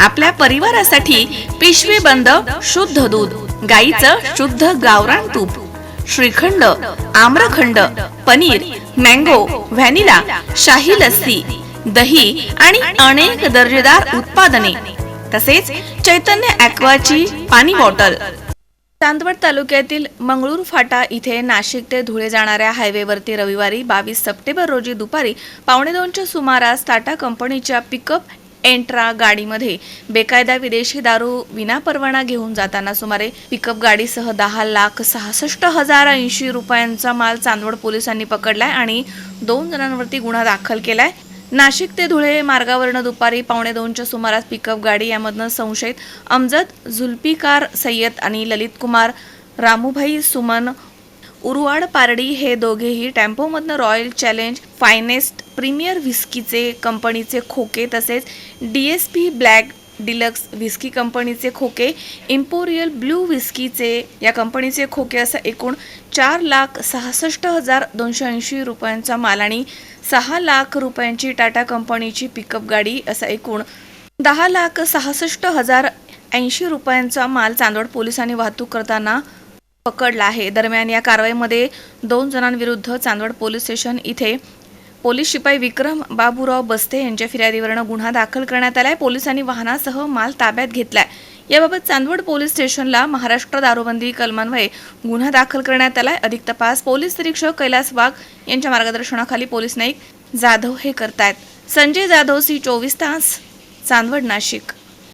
आपल्या परिवारासाठी पिशवी बंद शुद्ध दूध गाईचं शुद्ध गावरान तूप श्रीखंड आम्रखंड पनीर मँगो व्हॅनिला शाही लस्सी दही आणि अनेक दर्जेदार उत्पादने तसेच चैतन्य ॲक्वाची पाणी बॉटल. चांदवड तालुक्यातील मंगळूर फाटा इथे नाशिक ते धुळे जाणाऱ्या हायवेवरती रविवारी बावीस सप्टेंबर रोजी दुपारी पावणे दोनच्या सुमारास टाटा कंपनीच्या पिकअप एंट्रा गाडीमध्ये बेकायदा विदेशी दारू विनापरवाना घेऊन जाताना सुमारे पिकअप गाडीसह दहा लाख सहासष्ट हजार ऐंशी रुपयांचा माल चांदवड पोलिसांनी पकडलाय आणि दोन जणांवरती गुन्हा दाखल केलाय. नाशिक ते धुळे मार्गावरनं दुपारी पावणे दोनच्या सुमारास पिकअप गाडी यामधनं संशयित अमजद झुल्फिकार सय्यद आणि ललित कुमार रामूभाई सुमन उरवाड पारडी हे दोघेही टेम्पोमधनं रॉयल चॅलेंज फायनेस्ट प्रीमियर व्हिस्कीचे कंपनीचे खोके तसेच D S P black deluxe whisky कंपनीचे खोके इम्पोरियल ब्लू व्हिस्कीचे या कंपनीचे खोके असं एकूण चार लाख सहासष्ट हजार दोनशे ऐंशी रुपयांचा माल आणि सहा लाख रुपयांची टाटा कंपनीची पिकअप गाडी असा एकूण दहा लाख सहासष्ट हजार ऐंशी रुपयांचा माल चांदवड पोलिसांनी वाहतूक करताना पकडला आहे. दरम्यान या कारवाईमध्ये दोन जणांविरुद्ध चांदवड पोलीस स्टेशन इथे पोलीस शिपाई विक्रम बाबूराव बस्ते यांच्या फिर्यादीवरनं गुन्हा दाखल करण्यात आलाय. पोलिसांनी वाहनासह माल ताब्यात घेतलाय. याबाबत चांदवड पोलीस स्टेशनला महाराष्ट्र दारूबंदी कलमान्वये गुन्हा दाखल करण्यात आलाय. अधिक तपास. पोलीस निरीक्षक कैलास वाघ यांच्या मार्गदर्शनाखाली पोलीस नाईक जाधव हे करतायत. संजय जाधव सी चोवीस तास चांदवड नाशिक.